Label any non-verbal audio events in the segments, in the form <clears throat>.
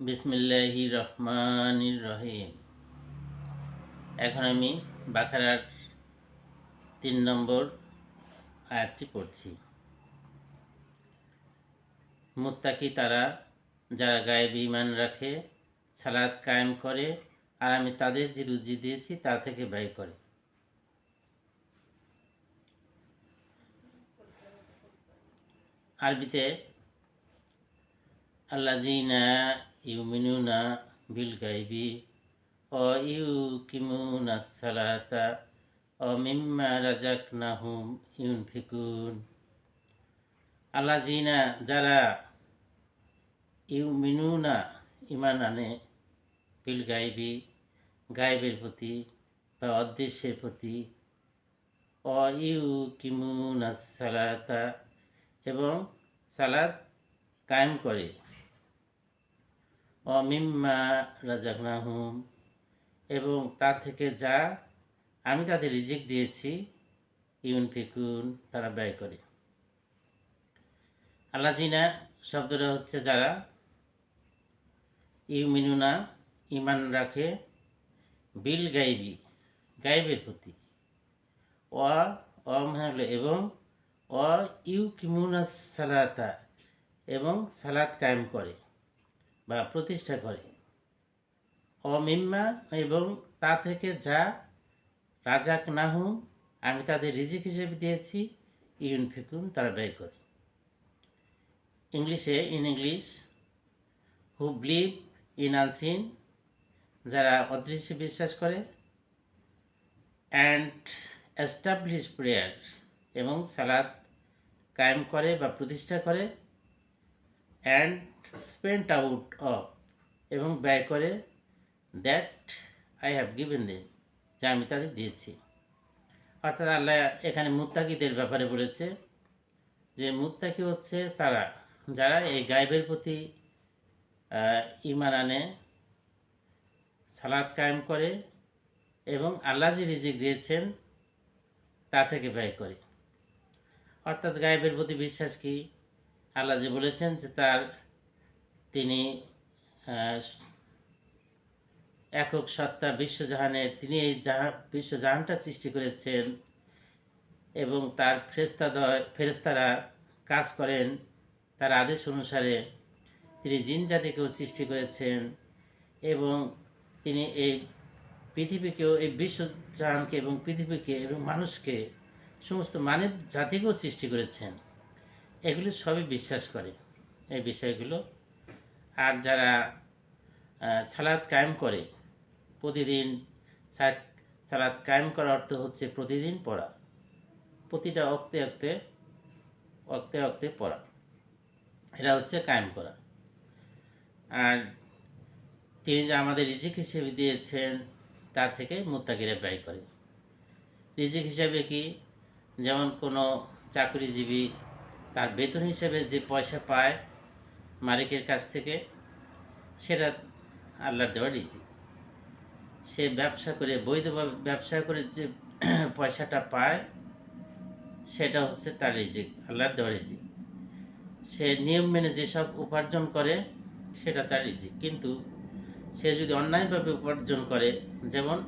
বিসমিল্লাহি রহমানির রহিম এখন আমি বাখারার তিন নম্বর আয়াতটি পড়ছি। মুত্তাকি তারা যারা গায়ে ইমান রাখে সালাদ কায়েম করে, আর আমি তাদের যে রুজি দিয়েছি তা থেকে ব্যয় করে। আরবিতে আল্লাজিনা ইউমিনুনা বিল গাইবি ও ইউকিমুনা সালাতা ও মিম্মা রাজাকনাহুম ইউনফিকুন। আল্লাজিনা যারা ইউমিনুনা ইমান আনে, বিল গাইবি গায়েবের প্রতি বা অদৃশ্যের প্রতি, অ ইউ কিমুনা সালাতা, এবং সালাদ কায়েম করে। অমিম্মা রাজাকনাহুম। এবং তা থেকে যা আমি তাদের রিজিক দিয়েছি, ইউন ফিকুন তারা ব্যয় করে। আল্লাজিনা শব্দটা হচ্ছে যারা ইউমিনুনা ইমান রাখে বিল গাইবি, গাইবের প্রতি। অ, অম হলো এবং অ ইউ কিমুনা সালাতা এবং সালাত কায়েম করে। বা প্রতিষ্ঠা করে। অমিম্মা এবং তা থেকে যা রাজাক না নাহু, আমি তাদের রিজিক হিসেবে দিয়েছি, ইউন ফিকুন তারা ব্যয় করে। ইংলিশে in English, who believe in unseen, যারা অদৃশ্যে বিশ্বাস করে, অ্যান্ড এস্টাবলিশ প্রেয়ার এবং সালাদ কায়েম করে বা প্রতিষ্ঠা করে, অ্যান্ড স্পেন্ট আউট অফ এবং ব্যয় করে that I have given them যা আমি তাদের দিয়েছি। অর্থাৎ আল্লাহ এখানে মুত্তাকিদের ব্যাপারে বলেছে যে মুত্তাকি হচ্ছে তারা, যারা এই গায়েবের প্রতি ইমান আনে সালাদ কায়েম করে এবং আল্লাহ যে রিজিক দিয়েছেন তা থেকে ব্যয় করে। অর্থাৎ গায়েবের প্রতি বিশ্বাস কি? আল্লাহ যে বলেছেন যে তার তিনি একক সত্তা বিশ্বজাহানের, তিনি এই জাহা বিশ্বজাহানটা সৃষ্টি করেছেন এবং তার ফেরেস্তাদয় ফেরেস্তারা কাজ করেন তার আদেশ অনুসারে। তিনি জিন জাতিকেও সৃষ্টি করেছেন এবং তিনি এই পৃথিবীকেও, এই বিশ্বজাহানকে এবং পৃথিবীকে এবং মানুষকে, সমস্ত মানব জাতিকেও সৃষ্টি করেছেন। এগুলি সবই বিশ্বাস করে। এই বিষয়গুলো আর যারা সালাদ কায়েম করে, প্রতিদিন সালাদ কায়েম করার অর্থ হচ্ছে প্রতিদিন পড়া। প্রতিটা অক্তে অক্তে অক্তে অক্তে পড়া। এটা হচ্ছে কায়েম করা। আর তিনি যে আমাদের রিজিক হিসেবে দিয়েছেন, তা থেকে মুত্তাকিরা ব্যয় করে। রিজিক হিসেবে কি? যেমন কোনো চাকরিজীবী তার বেতন হিসেবে যে পয়সা পায় মালিকের কাছ থেকে সেটা আল্লাহর দেওয়া রিজিক। সে ব্যবসা করে বৈধভাবে ব্যবসা করে যে <clears throat> পয়সাটা পায়, সেটা হচ্ছে তার রিজিক, আল্লাহর দেওয়া রিজিক। সে নিয়ম মেনে যেসব উপার্জন করে, সেটা তার রিজিক। কিন্তু সে যদি অন্যায়ভাবে উপার্জন করে, যেমন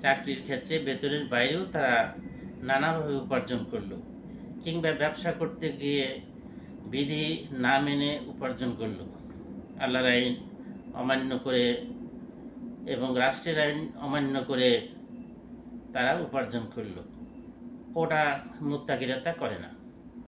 চাকরির ক্ষেত্রে বেতনের বাইরেও তারা নানাভাবে উপার্জন করল, কিংবা ব্যবসা করতে গিয়ে বিধি না মেনে উপার্জন করল। আল্লাহর আইন অমান্য করে এবং রাষ্ট্রের আইন অমান্য করে তারা উপার্জন করল। ওটা মুত্তাকিরা তা করে না।